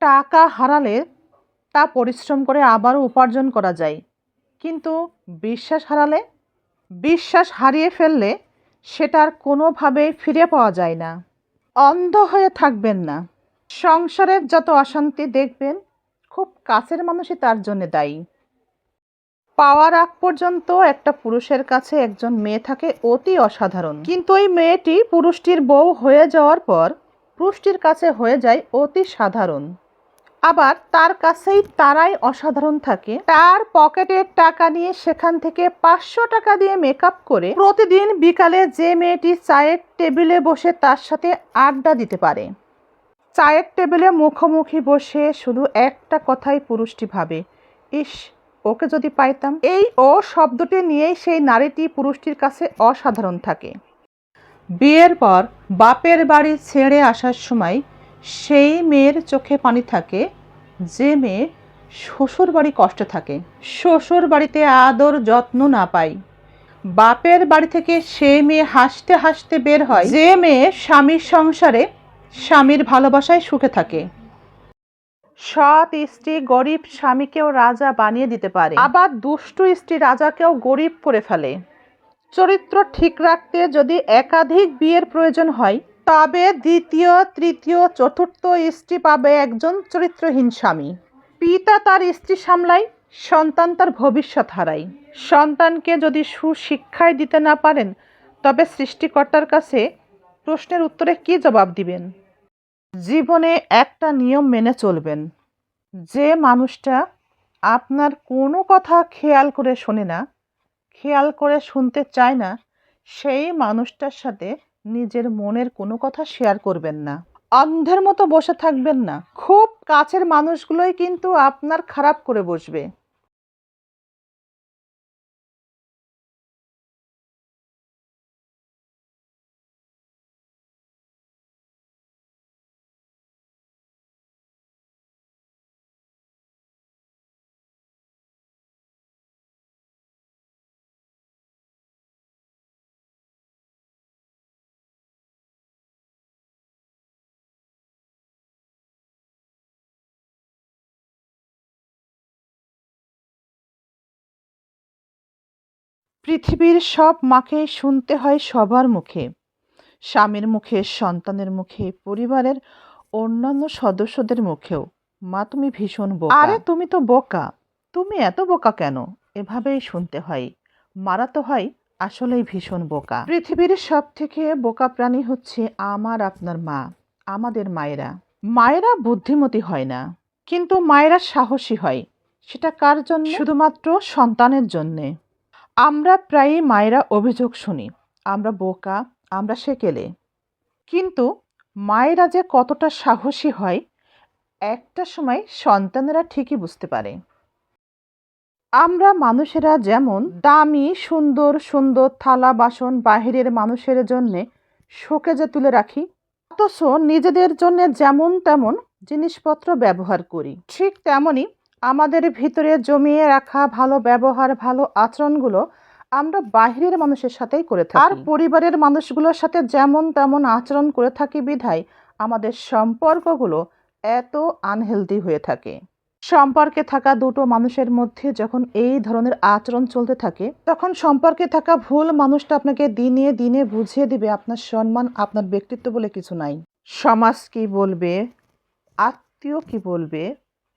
টাকা হারালে তা পরিশ্রম করে আবারও উপার্জন করা যায়। কিন্তু বিশ্বাস হারালে? বিশ্বাস হারিয়ে ফেললে সেটার কোনোভাবেই ফিরে পাওয়া যায় না। অন্ধ হয়ে থাকবেন না। সংসারের যত অশান্তি দেখবেন, খুব কাছের মানুষই তার জন্য দায়ী। পাওয়ার আগ পর্যন্ত একটা পুরুষের কাছে একজন মেয়ে থাকে অতি অসাধারণ। কিন্তু ওই মেয়েটি পুরুষটির বউ হয়ে যাওয়ার পর পুরুষটির কাছে হয়ে যায় অতি সাধারণ। আবার তার কাছেই তারাই অসাধারণ থাকে। তার পকেটের টাকা নিয়ে সেখান থেকে পাঁচশো টাকা দিয়ে মেকআপ করে প্রতিদিন বিকালে যে মেয়েটি চায়ের টেবিলে বসে তার সাথে আড্ডা দিতে পারে। চায়ের টেবিলে মুখোমুখি বসে শুধু একটা কথাই পুরুষটি ভাবে, ইস, ওকে যদি পাইতাম। এই ও শব্দটি নিয়েই সেই নারীটি পুরুষটির কাছে অসাধারণ থাকে। বিয়ের পর বাপের বাড়ি ছেড়ে আসার সময় সেই মেয়ের চোখে পানি থাকে, যে মেয়ে শ্বশুর বাড়ি কষ্টে থাকে। শ্বশুর বাড়িতে আদর যত্ন না পায়। বাপের বাড়ি থেকে সেই মেয়ে হাসতে হাসতে বের হয়। যে মেয়ে স্বামীর সংসারে স্বামীর ভালোবাসায় সুখে থাকে। সৎ স্ত্রী গরিব স্বামীকেও রাজা বানিয়ে দিতে পারে। আবার দুষ্টু স্ত্রী রাজাকেও গরিব করে ফেলে। চরিত্র ঠিক রাখতে যদি একাধিক বিয়ের প্রয়োজন হয় তবে দ্বিতীয়, তৃতীয়, চতুর্থ স্ত্রী পাবে একজন চরিত্রহীন স্বামী। পিতা তার স্ত্রী সামলায় সন্তান তার ভবিষ্যৎ হারায়। সন্তানকে যদি সুশিক্ষায় দিতে না পারেন, তবে সৃষ্টিকর্তার কাছে প্রশ্নের উত্তরে কী জবাব দিবেন? জীবনে একটা নিয়ম মেনে চলবেন। যে মানুষটা আপনার কোনো কথা খেয়াল করে শোনে না, খেয়াল করে শুনতে চায় না, সেই মানুষটার সাথে নিজের মনের কোনো কথা শেয়ার করবেন না। অন্ধের মতো বসে থাকবেন না। খুব কাছের মানুষগুলোই কিন্তু আপনার খারাপ করে বসবে। পৃথিবীর সব মাকে শুনতে হয় সবার মুখে। স্বামীর মুখে সন্তানের মুখে পরিবারের অন্যান্য সদস্যদের মুখেও। মা তুমি ভীষণ বোকা। আরে তুমি তো বোকা। তুমি এত বোকা কেন? এভাবেই শুনতে হয়। মারা তো হয় আসলেই ভীষণ বোকা। পৃথিবীর সব থেকে বোকা প্রাণী হচ্ছে আমার আপনার মা আমাদের মায়েরা। মায়েরা বুদ্ধিমতী হয় না কিন্তু মায়েরা সাহসী হয়। সেটা কার জন্য? শুধুমাত্র সন্তানের জন্যে। আমরা প্রায়ই মায়েরা অভিযোগ শুনি, আমরা বোকা, আমরা সেকেলে। কিন্তু মায়েরা যে কতটা সাহসী হয়, একটা সময় সন্তানেরা ঠিকই বুঝতে পারে। আমরা মানুষেরা যেমন দামি, সুন্দর সুন্দর থালা বাসন বাহিরের মানুষের জন্যে শোকেজে তুলে রাখি, অথচ নিজেদের জন্য যেমন তেমন জিনিসপত্র ব্যবহার করি, ঠিক তেমনই আমাদের ভিতরে জমিয়ে রাখা ভালো ব্যবহার ভালো আচরণগুলো আমরা বাহিরের মানুষের সাথেই করে থাকি। আর পরিবারের মানুষগুলোর সাথে যেমন তেমন আচরণ করে থাকি বিধায় আমাদের সম্পর্কগুলো এত আনহেলদি হয়ে থাকে। সম্পর্কে থাকা দুটো মানুষের মধ্যে যখন এই ধরনের আচরণ চলতে থাকে তখন সম্পর্কে থাকা ভুল মানুষটা আপনাকে দিনে দিনে বুঝিয়ে দিবে আপনার সম্মান আপনার ব্যক্তিত্ব বলে কিছু নাই। সমাজ কি বলবে? আত্মীয় কি বলবে?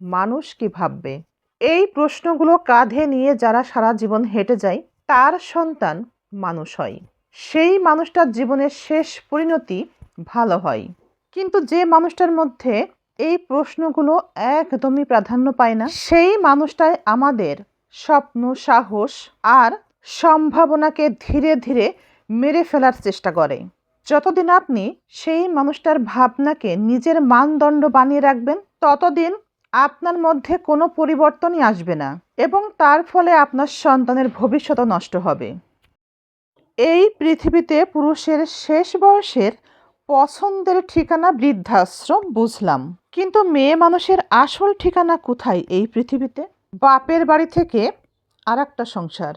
মানুষ কি ভাববে? এই প্রশ্নগুলো কাঁধে নিয়ে যারা সারা জীবন হেঁটে যায়, তার সন্তান মানুষ হয়। সেই মানুষটার জীবনের শেষ পরিণতি ভালো হয়। কিন্তু যে মানুষটার মধ্যে এই প্রশ্নগুলো একদমই প্রাধান্য পায় না, সেই মানুষটাই আমাদের স্বপ্ন, সাহস আর সম্ভাবনাকে ধীরে ধীরে মেরে ফেলার চেষ্টা করে। যতদিন আপনি সেই মানুষটার ভাবনাকে নিজের মানদণ্ড বানিয়ে রাখবেন, ততদিন আপনার মধ্যে কোনো পরিবর্তনই আসবে না এবং তার ফলে আপনার সন্তানের ভবিষ্যৎও নষ্ট হবে। এই পৃথিবীতে পুরুষের শেষ বয়সের পছন্দের ঠিকানা বৃদ্ধাশ্রম বুঝলাম। কিন্তু মেয়ে মানুষের আসল ঠিকানা কোথায় এই পৃথিবীতে? বাপের বাড়ি থেকে আর একটা সংসার।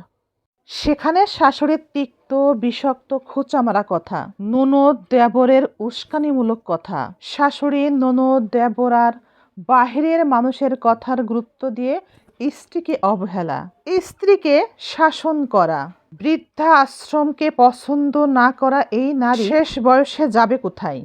সেখানে শাশুড়ির তিক্ত, বিষাক্ত, খোঁচামারা কথা, ননদ দেবরের উস্কানিমূলক কথা, শাশুড়ি ননদ দেবর আর বাহিরের মানুষের কথার গুরুত্ব দিয়ে স্ত্রীকে অবহেলা। স্ত্রীকে শাসন করা। বৃদ্ধা আশ্রমকে পছন্দ না করা এই নারী শেষ বয়সে যাবে কোথায়?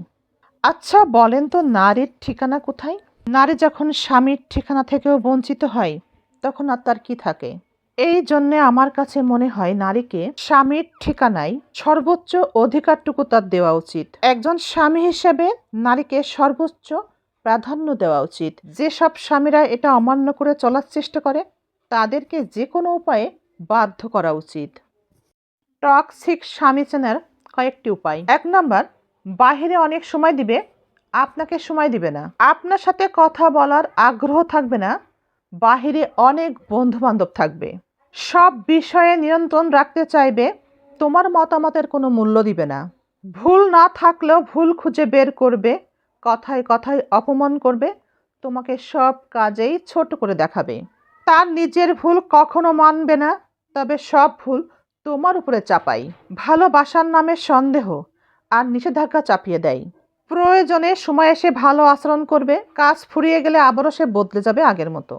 আচ্ছা বলেন তো নারীর ঠিকানা কোথায়? নারী যখন স্বামীর ঠিকানা থেকেও বঞ্চিত হয়, তখন আর তার কি থাকে? এই জন্যে আমার কাছে মনে হয় নারীকে স্বামীর ঠিকানায় সর্বোচ্চ অধিকারটুকু তার দেওয়া উচিত। একজন স্বামী হিসেবে নারীকে সর্বোচ্চ প্রাধান্য দেওয়া উচিত। যেসব স্বামীরা এটা অমান্য করে চলার চেষ্টা করে, তাদেরকে যে কোনো উপায়ে বাধ্য করা উচিত। টক্সিক স্বামী চেনার কয়েকটি উপায়। এক নম্বর, বাহিরে অনেক সময় দিবে, আপনাকে সময় দিবে না। আপনার সাথে কথা বলার আগ্রহ থাকবে না, বাহিরে অনেক বন্ধু বান্ধব থাকবে। সব বিষয়ে নিয়ন্ত্রণ রাখতে চাইবে, তোমার মতামতের কোনো মূল্য দিবে না। ভুল না থাকলেও ভুল খুঁজে বের করবে কথায় কথায় অপমান করবে, তোমাকে সব কাজেই ছোট করে দেখাবে। তার নিজের ভুল কখনো মানবে না, তবে সব ভুল তোমার উপরে চাপাই ভালোবাসার নামে সন্দেহ আর নিষেধাজ্ঞা চাপিয়ে দেয়। প্রয়োজনে সময় এসে ভালো আচরণ করবে, কাজ ফুরিয়ে গেলে আবারও সে বদলে যাবে আগের মতো।